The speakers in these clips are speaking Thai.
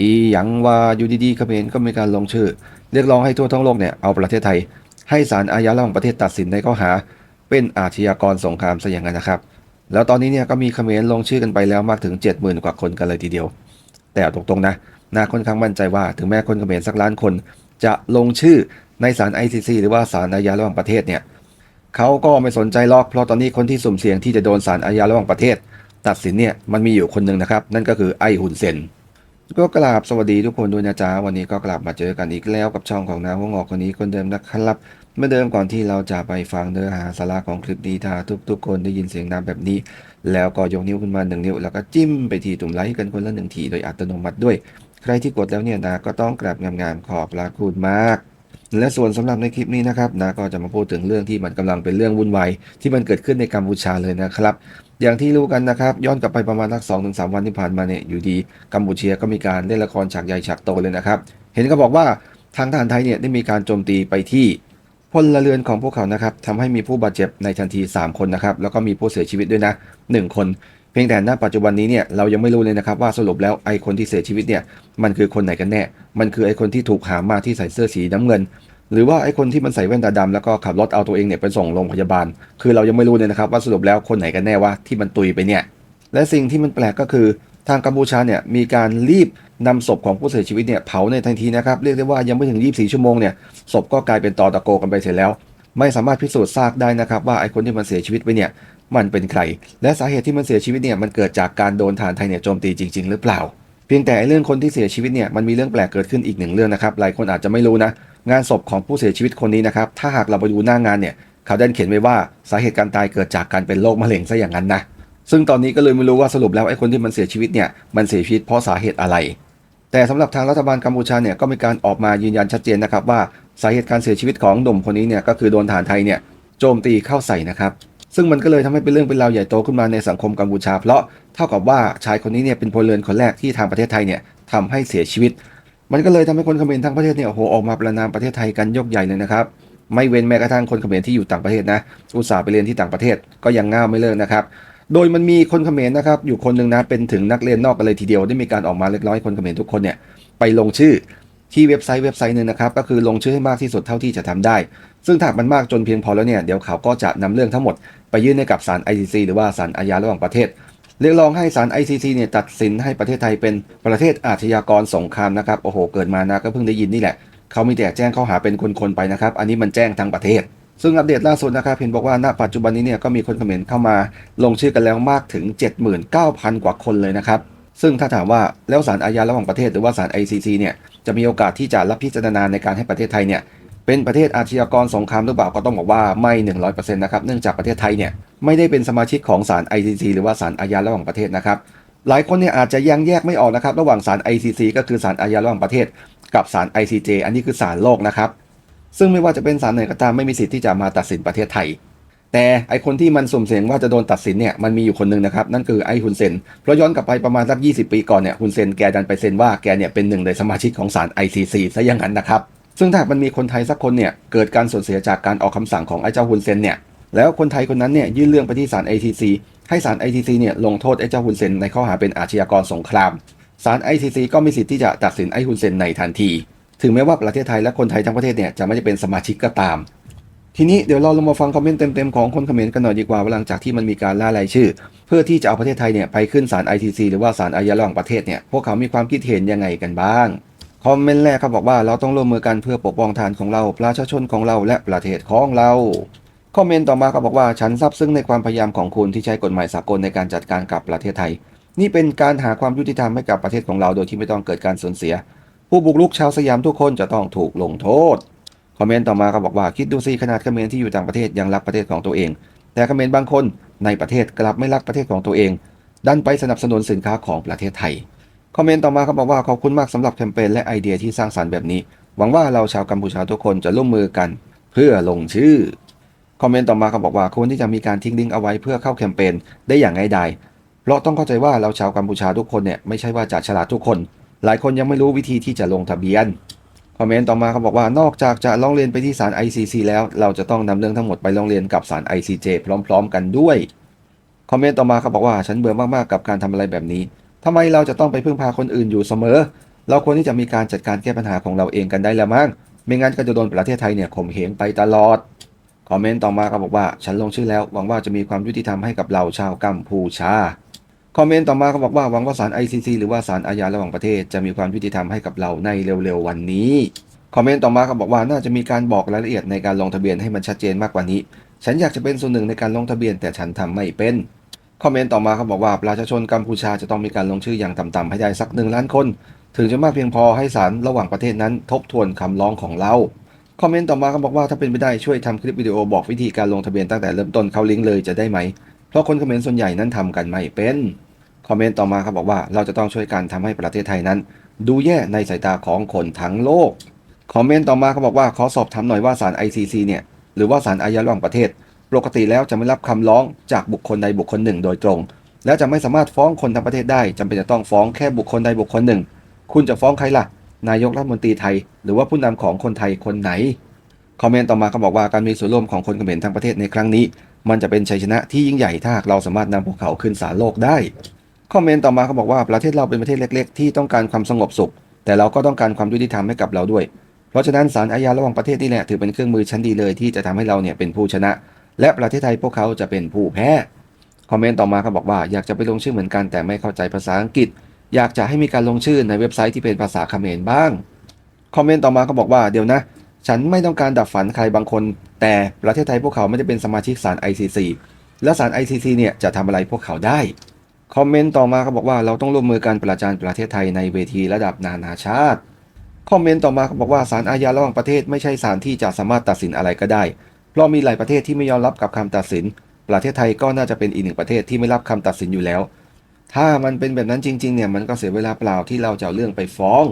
อีหยังว่าอยู่ดีๆเขมรก็มีการลงชื่อ เรียกร้องให้ทั่วทั้งโลกเนี่ยเอาประเทศไทย ให้ศาลอาญาระหว่างประเทศตัดสินในข้อหา เป็นอาชญากรสงครามซะอย่างนั้นนะครับ แล้วตอนนี้เนี่ยก็มีเขมรลงชื่อกันไปแล้วมากถึง 70,000 กว่าคนกันเลยทีเดียว แต่ตรงๆนะนาค่อนข้างมั่นใจว่าถึงแม้คนเขมรสักล้านคน จะลงชื่อในศาล ICC หรือว่าศาลอาญาระหว่างประเทศเนี่ยเขาก็ไม่สนใจหรอกเพราะตอนนี้คนที่สุ่มเสี่ยงที่จะโดนศาลอาญาระหว่างประเทศ ตัดสินเนี่ยมันมีอยู่คนหนึ่งนะครับ นั่นก็คือไอฮุนเซน ก็กราบสวัสดีทุกคนด้วยนะจ๊ะวันนี้ก็กลับมาเจอกันอีกแล้วกับช่องของนาหัวงอกคนนี้คนเดิมนะครับเมื่อเดิมก่อนที่เราจะไปฟังเนื้อหาสาระของคลิปนี้ถ้าทุกๆ คนได้ยินเสียงน้ำแบบนี้ แล้วก็ยกนิ้วขึ้นมาหนึ่งนิ้ว แล้วก็จิ้มไปที่ตุ่มไลค์กันคนละหนึ่งทีโดยอัตโนมัติด้วย ใครที่กดแล้วเนี่ยนะก็ต้องกราบงามๆขอบพระคุณมากและส่วนสำหรับในคลิปนี้นะครับนะก็จะมาพูดถึงเรื่องที่มันกำลังเป็นเรื่องวุ่นวายที่มันเกิดขึ้นในกัมพูชาเลยนะครับ อย่างที่รู้กันนะครับ ย้อนกลับไปประมาณสักสองถึงสามวันที่ผ่านมาเนี่ยอยู่ดีกัมพูชีก็มีการเล่นละครฉากใหญ่ฉากโตเลยนะครับ เห็นเขาบอกว่าทางทหารไทยเนี่ยได้มีการโจมตีไปที่พลเรือนของพวกเขานะครับทำให้มีผู้บาดเจ็บในทันที 3 คนนะครับ แล้วก็มีผู้เสียชีวิตด้วยนะ 1 คน เพียงแต่ณปัจจุบันนี้เนี่ยเรายังไม่รู้เลยนะครับว่าสรุปแล้วไอ้คนที่เสียชีวิตเนี่ยมันคือคนไหนกันแน่ มันคือไอ้คนที่ถูกหามมาที่ใส่เสื้อสีน้ำเงิน หรือว่าไอ้คนที่มันใส่แว่นตาดำแล้วก็ขับรถเอาตัวเองเนี่ยไปส่งโรงพยาบาล คือเรายังไม่รู้เลยนะครับว่าสรุปแล้วคนไหนกันแน่ว่าที่มันตุยไปเนี่ยและสิ่งที่มันแปลกก็คือทางกัมพูชาเนี่ยมีการรีบนำศพของผู้เสียชีวิตเนี่ยเผาในทันทีนะครับเรียกได้ว่ายังไม่ถึง 24 ชั่วโมงเนี่ยศพก็กลายเป็นตอตะโกกันไปเสร็จแล้ว ไม่สามารถพิสูจน์ทราบได้นะครับว่าไอ้คนที่มันเสียชีวิตไปเนี่ยมันเป็นใคร และสาเหตุที่มันเสียชีวิตเนี่ยมันเกิดจากการโดนฐานไทยเนี่ยโจมตีจริง ๆ หรือเปล่า พียงแต่เรื่องคนที่เสียชีวิตเนี่ยมันมีเรื่องแปลกเกิดขึ้นอีกหนึ่งเรื่องนะครับหลายคนอาจจะไม่รู้นะ งานศพของผู้เสียชีวิตคนนี้นะครับถ้าหากเราไปดูหน้างานเนี่ยเขาได้เขียนไว้ว่าสาเหตุการตายเกิดจากการเป็นโรคมะเร็งซะอย่างนั้นนะซึ่งตอนนี้ก็เลยไม่รู้ว่าสรุปแล้วไอ้คนที่มันเสียชีวิตเนี่ยมันเสียชีวิตเพราะสาเหตุอะไร แต่สำหรับทางรัฐบาลกัมพูชาเนี่ยก็มีการออกมายืนยันชัดเจนนะครับว่าสาเหตุการเสียชีวิตของหนุ่มคนนี้เนี่ยก็คือโดนฐานไทยเนี่ยโจมตีเข้าใส่นะครับ ซึ่งมันก็เลยทำให้เป็นเรื่องเป็นราวใหญ่โตขึ้นมาในสังคมกัมพูชา เพราะเท่ากับว่าชายคนนี้เนี่ยเป็นพลเรือนคนแรกที่ทางประเทศไทยเนี่ยทำให้เสียชีวิต มันก็เลยทำให้คนเขมรทั้งประเทศเนี่ยโอ้โหออกมาประนามประเทศไทยกันยกใหญ่เลยนะครับไม่เว้นแม้กระทั่งคนเขมรที่อยู่ต่างประเทศนะอุตส่าห์ไปเรียนที่ต่างประเทศก็ยังง่าวไม่เลิกนะครับโดยมันมีคนเขมรนะครับอยู่คนหนึ่งนะเป็นถึงนักเรียนนอกกันเลยทีเดียวได้มีการออกมาเรียกร้องให้คนเขมรทุกคนเนี่ยไปลงชื่อ ที่เว็บไซต์เว็บไซต์หนึ่งนะครับก็คือลงชื่อให้มากที่สุดเท่าที่จะทำได้ ซึ่งถ้ามันมากจนเพียงพอแล้วเนี่ยเดี๋ยวเขาก็จะนำเรื่องทั้งหมดไปยื่นให้กับศาล ICC หรือว่าศาลอาญาระหว่างประเทศ เรียกร้องให้ศาล ICC เนี่ยตัดสินให้ประเทศไทยเป็นประเทศอาชญากรสงครามนะครับโอ้โหเกิดมานะก็เพิ่งได้ยินนี่แหละเขามีแต่แจ้งข้อหาเป็นคนๆไปนะครับอันนี้มันแจ้งทั้งประเทศซึ่งอัปเดตล่าสุดนะครับเห็นบอกว่าณปัจจุบันนี้เนี่ยก็มีคนเขมรเข้ามาลงชื่อกันแล้วมากถึง 79,000 กว่าคนเลยนะครับ ซึ่งถ้าถามว่าแล้วศาลอาญาระหว่างประเทศหรือว่าศาล ICC เนี่ย จะมีโอกาสที่จะรับพิจารณาในการให้ประเทศไทยเนี่ยเป็นประเทศอาชญากรสงครามหรือเปล่าก็ต้องบอกว่าไม่ 100%นะครับเนื่องจากประเทศไทยเนี่ยไม่ได้เป็นสมาชิกของศาล ICC หรือว่าศาลอาญาระหว่างประเทศนะครับหลายคนเนี่ยอาจจะยังแยกไม่ออกนะครับระหว่างศาล ICC ก็คือศาลอาญาระหว่างประเทศ กับศาล ICJ อันนี้คือศาลโลกนะครับซึ่งไม่ว่าจะเป็นศาลไหนก็ตามไม่มีสิทธิ์ที่จะมาตัดสินประเทศไทย แต่ไอคนที่มันสุ่มเสี่ยงว่าจะโดนตัดสินเนี่ยมันมีอยู่คนหนึ่งนะครับ นั่นคือไอฮุนเซนเพราะย้อนกลับไปประมาณสัก 20 ปีก่อนเนี่ยฮุนเซนแกดันไปเซ็นว่าแกเนี่ยเป็นหนึ่งในสมาชิกของศาล ICC ซะอย่างนั้นนะครับ ซึ่งถ้ามันมีคนไทยสักคนเนี่ยเกิดการสูญเสียจากการออกคำสั่งของไอ้เจ้าฮุนเซนเนี่ยแล้วคนไทยคนนั้นเนี่ยยื่นเรื่องไปที่ศาล ICC ให้ศาล ICC เนี่ยลงโทษไอ้เจ้าฮุนเซนในข้อหาเป็นอาชญากรสงครามศาล ICC ก็มีสิทธิ์ที่จะตัดสินไอ้ฮุนเซนในทันที ถึงแม้ว่าประเทศไทยและคนไทยทั้งประเทศเนี่ยจะไม่ได้เป็นสมาชิกก็ตาม ทีนี้เดี๋ยวเราลงมาฟังคอมเมนต์เต็มๆของคนเขมรกันหน่อยดีกว่าว่าหลังจากที่มันมีการล่ารายชื่อ เพื่อที่จะเอาประเทศไทยเนี่ยไปขึ้นศาล ICC หรือว่าศาลอาญาระหว่างประเทศเนี่ยพวกเขามีความคิดเห็นยังไงกันบ้างคอมเมนต์แรกเขาบอกว่าเราต้องร่วมมือกันเพื่อปกป้องฐานของเรา ประชาชนของเราและประเทศของเราคอมเมนต์ต่อมาเขาบอกว่าฉันซาบซึ้งในความพยายามของคุณที่ใช้กฎหมายสากลในการจัดการกับประเทศไทย นี่เป็นการหาความยุติธรรมให้กับประเทศของเราโดยที่ไม่ต้องเกิดการสูญเสีย ผู้บุกรุกชาวสยามทุกคนจะต้องถูกลงโทษ คอมเมนต์ต่อมาเขาบอกว่าคิดดูสิขนาดเขมรที่อยู่ต่างประเทศยังรักประเทศของตัวเอง แต่เขมรบางคนในประเทศกลับไม่รักประเทศของตัวเอง ดันไปสนับสนุนสินค้าของประเทศไทยคอมเมนต์ต่อมาเขาบอกว่าขอบคุณมากสำหรับแคมเปญและไอเดียที่สร้างสรรค์แบบนี้ หวังว่าเราชาวกัมพูชาทุกคนจะร่วมมือกัน เพื่อลงชื่อคอมเมนต์ต่อมาเขาบอกว่าควรที่จะมีการทิ้งลิงก์เอาไว้เพื่อเข้าแคมเปญได้อย่างง่ายดายเพราะต้องเข้าใจว่าเราชาวกัมพูชาทุกคนเนี่ยไม่ใช่ว่าจะฉลาดทุกคน หลายคนยังไม่รู้วิธีที่จะลงทะเบียน อมเมนต์ต่อมาเขาบอกว่านอกจากจะร้องเรียนไปที่ศาล ICC แล้วเราจะต้องนำเรื่องทั้งหมดไปร้องเรียนกับศาล ICJ พร้อม ๆ กันด้วย คอมเมนต์ต่อมาเขาบอกว่าฉันเบื่อมากๆกับการทำอะไรแบบนี้ทำไมเราจะต้องไปพึ่งพาคนอื่นอยู่เสมอ เราควรที่จะมีการจัดการแก้ปัญหาของเราเองกันได้แล้วมั้งไม่งั้นก็จะโดนประเทศไทยเนี่ยข่มเหงไปตลอด คอมเมนต์ต่อมาก็บอกว่าฉันลงชื่อแล้วหวังว่าจะมีความยุติธรรมให้กับเราชาวกัมพูชา คอมเมนต์ต่อมาก็บอกว่าหวังว่าศาล ICC หรือว่าศาลอาญาระหว่างประเทศ จะมีความยุติธรรมให้กับเราในเร็วๆวันนี้ คอมเมนต์ต่อมาก็บอกว่าน่าจะมีการบอกรายละเอียดในการลงทะเบียนให้มันชัดเจนมากกว่านี้ ฉันอยากจะเป็นส่วนหนึ่งในการลงทะเบียนแต่ฉันทำไม่เป็น คอมเมนต์ต่อมาเขาบอกว่าประชาชนกัมพูชาจะต้องมีการลงชื่ออย่างต่ำๆให้ได้สักหนึ่งล้านคน ถึงจะมากเพียงพอให้ศาลระหว่างประเทศนั้นทบทวนคำร้องของเราคอมเมนต์ต่อมาเขาบอกว่าถ้าเป็นไปได้ช่วยทำคลิปวิดีโอบอกวิธีการลงทะเบียนตั้งแต่เริ่มต้นเข้าลิงก์เลยจะได้ไหม เพราะคนคอมเมนต์ส่วนใหญ่นั้นทำกันไม่เป็น คอมเมนต์ต่อมาเขาบอกว่าเราจะต้องช่วยกันทำให้ประเทศไทยนั้น ดูแย่ในสายตาของคนทั้งโลก คอมเมนต์ต่อมาเขาบอกว่าขอสอบถามหน่อยว่าศาล ICC เนี่ยหรือว่าศาลอาญาระหว่างประเทศ ปกติแล้วจะไม่รับคำร้องจากบุคคลใดบุคคลหนึ่ง โดยตรง และจะไม่สามารถฟ้องคนทั้งประเทศได้จำเป็นจะต้องฟ้องแค่บุคคลใดบุคคลหนึ่ง คุณจะฟ้องใครล่ะ นายกรัฐมนตรีไทย หรือว่าผู้นำของคนไทยคนไหน คอมเมนต์ต่อมาเขาบอกว่าการมีส่วนร่วมของคนเขมรทั้งประเทศในครั้งนี้ มันจะเป็นชัยชนะที่ยิ่งใหญ่ถ้าหากเราสามารถนำพวกเขาขึ้นศาลโลกได้ คอมเมนต์ต่อมาเขาบอกว่าประเทศเราเป็นประเทศเล็ก ๆ ที่ต้องการความสงบสุข แต่เราก็ต้องการความยุติธรรมให้กับเราด้วย เพราะฉะนั้นศาลอาญาระหว่างประเทศนี่แหละถือเป็นเครื่องมือชั้นดีเลยที่จะทำให้เราเนี่ยเป็นผู้ชนะ และประเทศไทยพวกเขาจะเป็นผู้แพ้ คอมเมนต์ต่อมาเขาบอกว่าอยากจะไปลงชื่อเหมือนกันแต่ไม่เข้าใจภาษาอังกฤษ อยากจะให้มีการลงชื่อในเว็บไซต์ที่เป็นภาษาเขมรบ้าง คอมเมนต์ต่อมาเขาบอกว่าเดี๋ยวนะ ฉันไม่ต้องการดับฝันใครบางคน แต่ประเทศไทยพวกเขาไม่ได้เป็นสมาชิกศาล ICC และศาล ICC เนี่ยจะทำอะไรพวกเขาได้ คอมเมนต์ต่อมาเขาบอกว่าเราต้องร่วมมือกันประจานประเทศไทยในเวทีระดับนานาชาติ คอมเมนต์ต่อมาเขาบอกว่าศาลอาญาระหว่างประเทศไม่ใช่ศาลที่จะสามารถตัดสินอะไรก็ได้ เพราะมีหลายประเทศที่ไม่ยอมรับกับคำตัดสิน ประเทศไทยก็น่าจะเป็นอีกหนึ่งประเทศที่ไม่รับคำตัดสินอยู่แล้ว ถ้ามันเป็นแบบนั้นจริงๆเนี่ยมันก็เสียเวลาเปล่าที่เราจะเอาเรื่องไปฟ้อง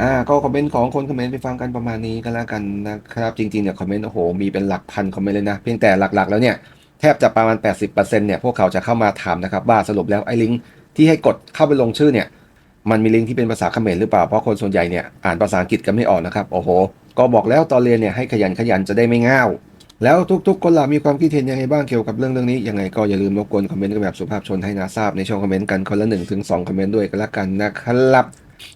อ่า ก็คอมเมนต์ของคนคอมเมนต์ไปฟังกันประมาณนี้ก็แล้วกันนะครับ จริงๆเนี่ยคอมเมนต์โอ้โหมีเป็นหลักพันคอมเมนต์เลยนะ เพียงแต่หลักๆ แล้วเนี่ย แทบจะประมาณ 80%เนี่ยพวกเขาจะเข้ามาถามนะครับว่าสรุปแล้วไอ้ลิงก์ที่ให้กดเข้าไปลงชื่อเนี่ย มันมีลิงก์ที่เป็นภาษาเขมรหรือเปล่าเพราะคนส่วนใหญ่เนี่ยอ่านภาษาอังกฤษกันไม่ออกนะครับโอ้โห ก็บอกแล้วตอนเรียนเนี่ยให้ขยันขยันจะได้ไม่ง่าวแล้วทุกๆ คนล่ะมีความคิดเห็นยังไงบ้างเกี่ยวกับเรื่องเรื่องนี้ยังไงก็อย่าลืมรบกวนคอมเมนต์กันแบบสุภาพชนให้นาทราบในช่องคอมเมนต์กันคนละ1นถึงสคอมเมนต์ด้วยกันละกันนะครับ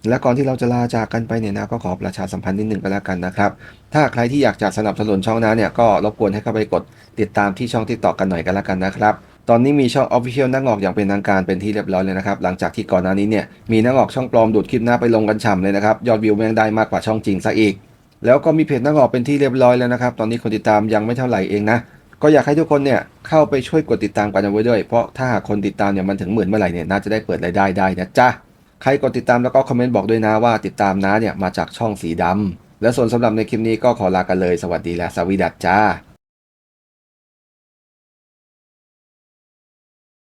และก่อนที่เราจะลาจากกันไปเนี่ยนะก็ขอประชาสัมพันธ์นิดหนึ่งก็แล้วกันนะครับ ถ้าใครที่อยากจะสนับสนุนช่องนะเนี่ยก็รบกวนให้เข้าไปกดติดตามที่ช่องที่ต่อกันหน่อยกันแล้วกันนะครับตอนนี้มีช่อง Official นักงอกอย่างเป็นทางการเป็นที่เรียบร้อยเลยนะครับ หลังจากที่ก่อนหน้านี้เนี่ยมีนักงอกช่องปลอมดูดคลิปหน้าไปลงกันฉ่ำเลยนะครับ ยอดวิวแม่งได้มากกว่าช่องจริงซะอีก แล้วก็มีเพจนักงอกเป็นที่เรียบร้อยแล้วนะครับ ตอนนี้คนติดตามยังไม่เท่าไหร่เองนะ ก็อยากให้ทุกคนเนี่ยเข้าไปช่วยกดติดตามกันเอาไว้ด้วย เพราะถ้าหากคนติดตามเนี่ยมันถึงหมื่นเมื่อไหร่เนี่ยน่าจะได้เปิดรายได้ได้นะจ๊ะ ใครกดติดตามแล้วก็คอมเมนต์บอกด้วยนะว่าติดตามน้าเนี่ยมาจากช่องสีดำและส่วนสำหรับในคลิปนี้ก็ขอลากันเลยสวัสดีและสวีดัสจ้า